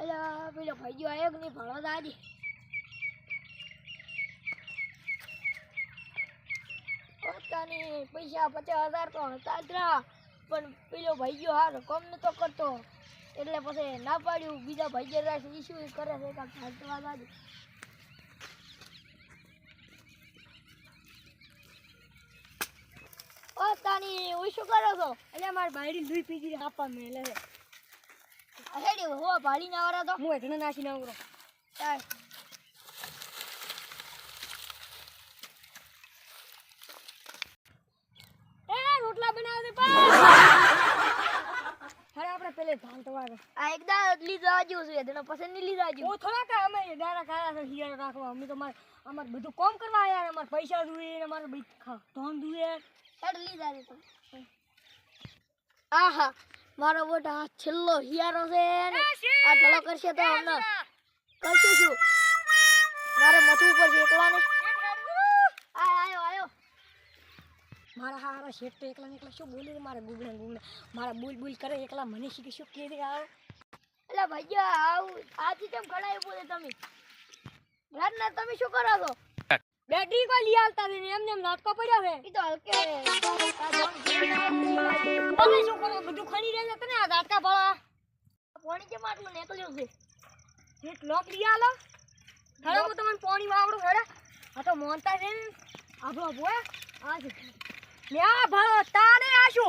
અલ્યા પેલો ભાઈઓ આવ્યો કે નહીં ભણવા તો આજે પોતાની પૈસા પચાસ હજાર તો હતા જ પણ પેલો ભાઈઓ હાર કમ નતો કરતો એટલે પછી ના પાડ્યું બીજા ભાઈ રાખ ઈશ્યુ કરે છે કાંઈક ભાગવા આજે ઓ તાની હું શું કરો છો એટલે મારે ભાઈ દૂધ પીધી આપવા મેલે હો ના વાળા તો. હું એટલે નાખી નાવરો ચાલ. રોટલા બનાવ દે આપણે પેલે ધાન તો આ એકદા લીધા છે પસંદ નહીં લીધા આજુ હું થોડા અમે દારા ખાયા છે શિયાળો રાખવા. અમે તો મારે અમારે બધું કોમ કરવા આવ્યા ને અમારે પૈસા જોઈએ ને અમારે ધન હેડ લીધા તમે આહા. મારો મોટા હાથ છેલ્લો હિયારો છે આ ઢળો કરશે તો અમને કરશે શું? મારે મથું ઉપર છે એકલાને આયો આયો આયો. મારા હારા શેઠ તો એકલા એકલા શું બોલે મારા ગુગડા ગુગડા મારા બોલ બોલ કરે એકલા મને શીખે શું કે આવો? એટલે ભાઈ આવું આથી કેમ ખડાયું બોલે તમે? રાતના તમે શું કરો છો? બેટરી કોઈ લઈ આવતા એમને એમ નાટકો પડ્યા છે. એ તો હલકે. આ જોન તમે શું કરો બધું ખણી રહે છે તને આ નાટકા ભળા પાણી કેમ આટલું નીકળ્યું છે? એક લોક લઈ આલો. હવે હું તમને પાણી વાવડું હેડે. આ તો મોનતા છે ને. આપણો બોય આ છે. લે આ ભાળો તારે આશો.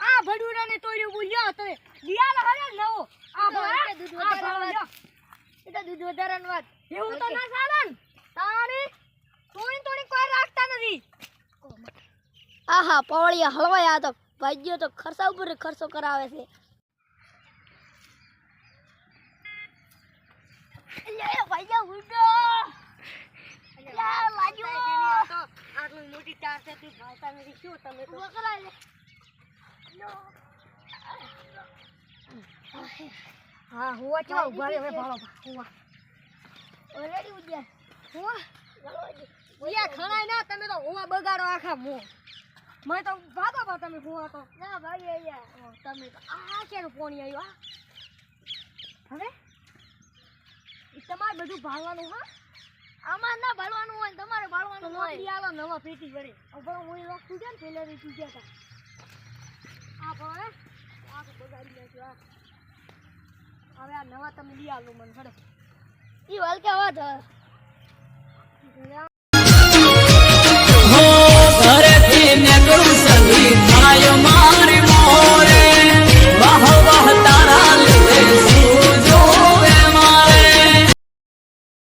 આ ભડુરા ને તોડ્યું બોલ્યો તમે દિયાલો હરે હેડે નવો. આ તો ભાળો દૂધ વધારવા એ તો દૂધ વધારાની વાત. એવું તો ના સાધન. તારે તોડી તોડી કોઈ રાખતા નથી. આહા પવળિયા હલવાયા તો. ભાઈઓ તો ખર્ચા ઉપર ખર્ચો કરાવે છે હા હુવા કેવા ઊભા રે હવે ભાળો હુવા ઓલરેડી ઉડ્યા હુવા ખણાય ના તમે તો હુવા બગાડો આખા મો મેં તો ભાગો બા તમે હુવા તો ના ભાઈ અહીંયા તમે આ કેનું પોણી આવ્યું આ હવે? તમારે બધું ભાળવાનું હા? આમાં ના ભરવાનું હોય તમારે ભરવાનું હોય. આલો નવા પેટી વડે. હવે હું એ વસ્તુ છે ને પેલા વેચી ગયા હતા. આ ભાવે આ બગાડી નાખ્યું આ હવે આ નવા તમે લઈ આલો મને હડે. એ વાલ વાત હવે હવે